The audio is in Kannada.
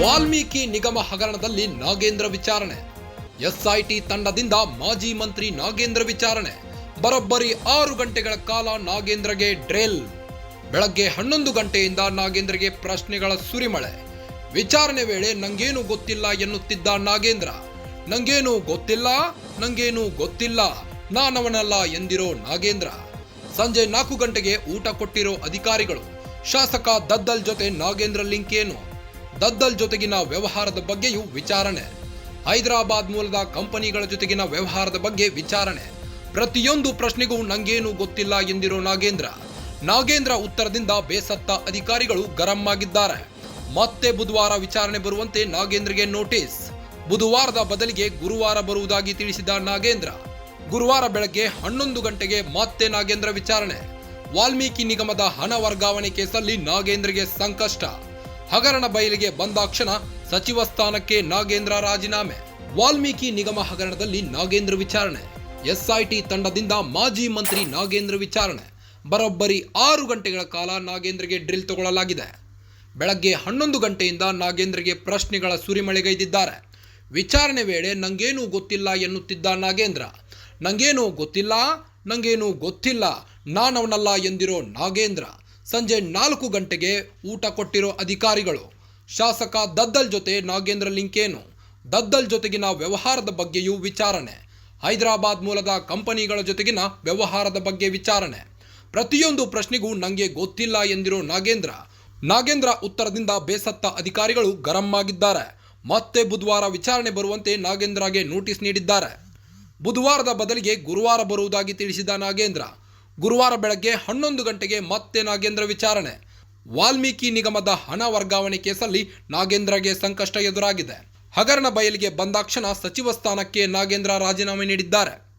ವಾಲ್ಮೀಕಿ ನಿಗಮ ಹಗರಣದಲ್ಲಿ ನಾಗೇಂದ್ರ ವಿಚಾರಣೆ. ಎಸ್ಐಟಿ ತಂಡದಿಂದ ಮಾಜಿ ಮಂತ್ರಿ ನಾಗೇಂದ್ರ ವಿಚಾರಣೆ. ಬರೋಬ್ಬರಿ ಆರು ಗಂಟೆಗಳ ಕಾಲ ನಾಗೇಂದ್ರಗೆ ಡ್ರೇಲ್. ಬೆಳಗ್ಗೆ ಹನ್ನೊಂದು ಗಂಟೆಯಿಂದ ನಾಗೇಂದ್ರಗೆ ಪ್ರಶ್ನೆಗಳ ಸುರಿಮಳೆ. ವಿಚಾರಣೆ ವೇಳೆ ನಂಗೇನು ಗೊತ್ತಿಲ್ಲ ಎನ್ನುತ್ತಿದ್ದ ನಾಗೇಂದ್ರ, ನಂಗೇನು ಗೊತ್ತಿಲ್ಲ ನಂಗೇನು ಗೊತ್ತಿಲ್ಲ, ನಾನವನಲ್ಲ ಎಂದಿರೋ ನಾಗೇಂದ್ರ. ಸಂಜೆ ನಾಲ್ಕು ಗಂಟೆಗೆ ಊಟ ಕೊಟ್ಟಿರೋ ಅಧಿಕಾರಿಗಳು, ಶಾಸಕ ದದ್ದಲ್ ಜೊತೆ ನಾಗೇಂದ್ರ ಲಿಂಕ್ ಏನು? ದದ್ದಲ್ ಜೊತೆಗಿನ ವ್ಯವಹಾರದ ಬಗ್ಗೆಯೂ ವಿಚಾರಣೆ. ಹೈದರಾಬಾದ್ ಮೂಲದ ಕಂಪನಿಗಳ ಜೊತೆಗಿನ ವ್ಯವಹಾರದ ಬಗ್ಗೆ ವಿಚಾರಣೆ. ಪ್ರತಿಯೊಂದು ಪ್ರಶ್ನೆಗೂ ನಂಗೇನು ಗೊತ್ತಿಲ್ಲ ಎಂದಿರೋ ನಾಗೇಂದ್ರ. ನಾಗೇಂದ್ರ ಉತ್ತರದಿಂದ ಬೇಸತ್ತ ಅಧಿಕಾರಿಗಳು ಗರಂ ಆಗಿದ್ದಾರೆ. ಮತ್ತೆ ಬುಧವಾರ ವಿಚಾರಣೆ ಬರುವಂತೆ ನಾಗೇಂದ್ರಗೆ ನೋಟಿಸ್. ಬುಧವಾರದ ಬದಲಿಗೆ ಗುರುವಾರ ಬರುವುದಾಗಿ ತಿಳಿಸಿದ ನಾಗೇಂದ್ರ, ಗುರುವಾರ ಬೆಳಗ್ಗೆ ಹನ್ನೊಂದು ಗಂಟೆಗೆ ಮತ್ತೆ ನಾಗೇಂದ್ರ ವಿಚಾರಣೆ. ವಾಲ್ಮೀಕಿ ನಿಗಮದ ಹಣ ವರ್ಗಾವಣೆ ಕೇಸಲ್ಲಿ ನಾಗೇಂದ್ರಗೆ ಸಂಕಷ್ಟ. ಹಗರಣ ಬಯಲಿಗೆ ಬಂದಾಕ್ಷಣ ಸಚಿವ ಸ್ಥಾನಕ್ಕೆ ನಾಗೇಂದ್ರ ರಾಜೀನಾಮೆ. ವಾಲ್ಮೀಕಿ ನಿಗಮ ಹಗರಣದಲ್ಲಿ ನಾಗೇಂದ್ರ ವಿಚಾರಣೆ. ಎಸ್ಐಟಿ ತಂಡದಿಂದ ಮಾಜಿ ಮಂತ್ರಿ ನಾಗೇಂದ್ರ ವಿಚಾರಣೆ. ಬರೋಬ್ಬರಿ ಆರು ಗಂಟೆಗಳ ಕಾಲ ನಾಗೇಂದ್ರಗೆ ಡ್ರಿಲ್ ತಗೊಳ್ಳಲಾಗಿದೆ. ಬೆಳಗ್ಗೆ ಹನ್ನೊಂದು ಗಂಟೆಯಿಂದ ನಾಗೇಂದ್ರಗೆ ಪ್ರಶ್ನೆಗಳ ಸುರಿಮಳೆಗೈದಿದ್ದಾರೆ. ವಿಚಾರಣೆ ವೇಳೆ ನಂಗೇನೂ ಗೊತ್ತಿಲ್ಲ ಎನ್ನುತ್ತಿದ್ದ ನಾಗೇಂದ್ರ, ನಂಗೇನೂ ಗೊತ್ತಿಲ್ಲ ನಂಗೇನೂ ಗೊತ್ತಿಲ್ಲ, ನಾನವನಲ್ಲ ಎಂದಿರೋ ನಾಗೇಂದ್ರ ಸಂಜೆ ನಾಲ್ಕು ಗಂಟೆಗೆ ಊಟ ಕೊಟ್ಟಿರೋ ಅಧಿಕಾರಿಗಳು. ಶಾಸಕ ದದ್ದಲ್ ಜೊತೆ ನಾಗೇಂದ್ರ ಲಿಂಕೇನು. ದದ್ದಲ್ ಜೊತೆಗಿನ ವ್ಯವಹಾರದ ಬಗ್ಗೆಯೂ ವಿಚಾರಣೆ. ಹೈದರಾಬಾದ್ ಮೂಲದ ಕಂಪನಿಗಳ ಜೊತೆಗಿನ ವ್ಯವಹಾರದ ಬಗ್ಗೆ ವಿಚಾರಣೆ. ಪ್ರತಿಯೊಂದು ಪ್ರಶ್ನೆಗೂ ನನಗೆ ಗೊತ್ತಿಲ್ಲ ಎಂದಿರೋ ನಾಗೇಂದ್ರ. ನಾಗೇಂದ್ರ ಉತ್ತರದಿಂದ ಬೇಸತ್ತ ಅಧಿಕಾರಿಗಳು ಗರಂ ಆಗಿದ್ದಾರೆ. ಮತ್ತೆ ಬುಧವಾರ ವಿಚಾರಣೆ ಬರುವಂತೆ ನಾಗೇಂದ್ರಗೆ ನೋಟಿಸ್ ನೀಡಿದ್ದಾರೆ. ಬುಧವಾರದ ಬದಲಿಗೆ ಗುರುವಾರ ಬರುವುದಾಗಿ ತಿಳಿಸಿದ ನಾಗೇಂದ್ರ ಗುರುವಾರ ಬೆಳಗ್ಗೆ ಹನ್ನೊಂದು ಗಂಟೆಗೆ ಮತ್ತೆ ನಾಗೇಂದ್ರ ವಿಚಾರಣೆ. ವಾಲ್ಮೀಕಿ ನಿಗಮದ ಹಣ ವರ್ಗಾವಣೆ ಕೇಸಲ್ಲಿ ನಾಗೇಂದ್ರಗೆ ಸಂಕಷ್ಟ ಎದುರಾಗಿದೆ. ಹಗರಣ ಬಯಲಿಗೆ ಬಂದಾಕ್ಷಣ ಸಚಿವ ಸ್ಥಾನಕ್ಕೆ ನಾಗೇಂದ್ರ ರಾಜೀನಾಮೆ ನೀಡಿದ್ದಾರೆ.